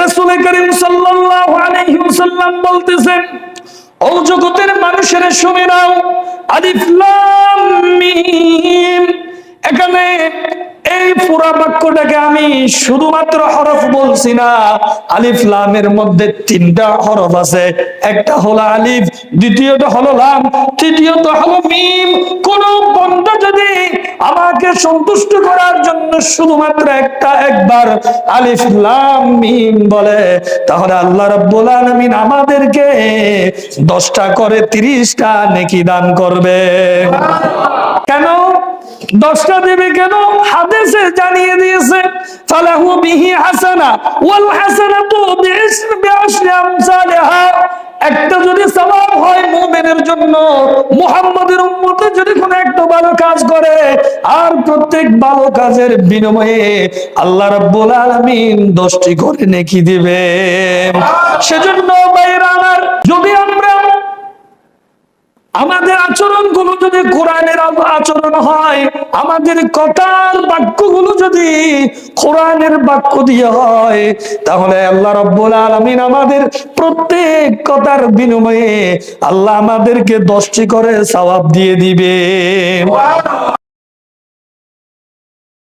রাসূল করিম সাল্লাল্লাহু আলাইহি ওয়াসাল্লাম বলতেছেন, ও জগতের মানুষের শুনে নাও, আলিফ লাম মিম। এখানে এই পুরা বাক্যটাকে আমি শুধুমাত্র হরফ বলছি না, আলিফ লামের মধ্যে তিনটা হরফ আছে। একটা হলো আলিফ, দ্বিতীয়টা হলো লাম তৃতীয়ত হলো মিম। কোন বন্ধ যদি আমাকে সন্তুষ্ট করার জন্য শুধুমাত্র একটা একবার আলিফ লাম মিম বলে। তাহলে আল্লাহ রাব্বুল আলামিন আমাদেরকে দশটা করে তিরিশটা নেকি দান করবে। কেন? দশটা দেবে কেন? হাদিসে জানিয়ে দিয়েছে, ফালাহু বিহি হাসানা, ওয়াল হাসানাতু বিইশরি বিআশরি আমসালিহা। একটা যদি সওয়াব হয় মুমিনের জন্য, মুহাম্মাদের উম্মতে যদি কোনো একটা ভালো কাজ করে আর প্রত্যেক ভালো কাজের বিনিময়ে আল্লাহ রাব্বুল আলামিন দশটি করে নেকি দিবে সেজন্য বাইরা আমার, যদি আমরা আমাদের আচরণগুলো যদি কোরআনের আচরণ হয়, আমাদের কথার বাক্যগুলো যদি কোরআনের বাক্য দিয়ে হয়, তাহলে আল্লাহ রব্বুল আলমিন আমাদের প্রত্যেক কথার বিনিময়ে আল্লাহ আমাদেরকে দশটি করে সওয়াব দিয়ে দিবে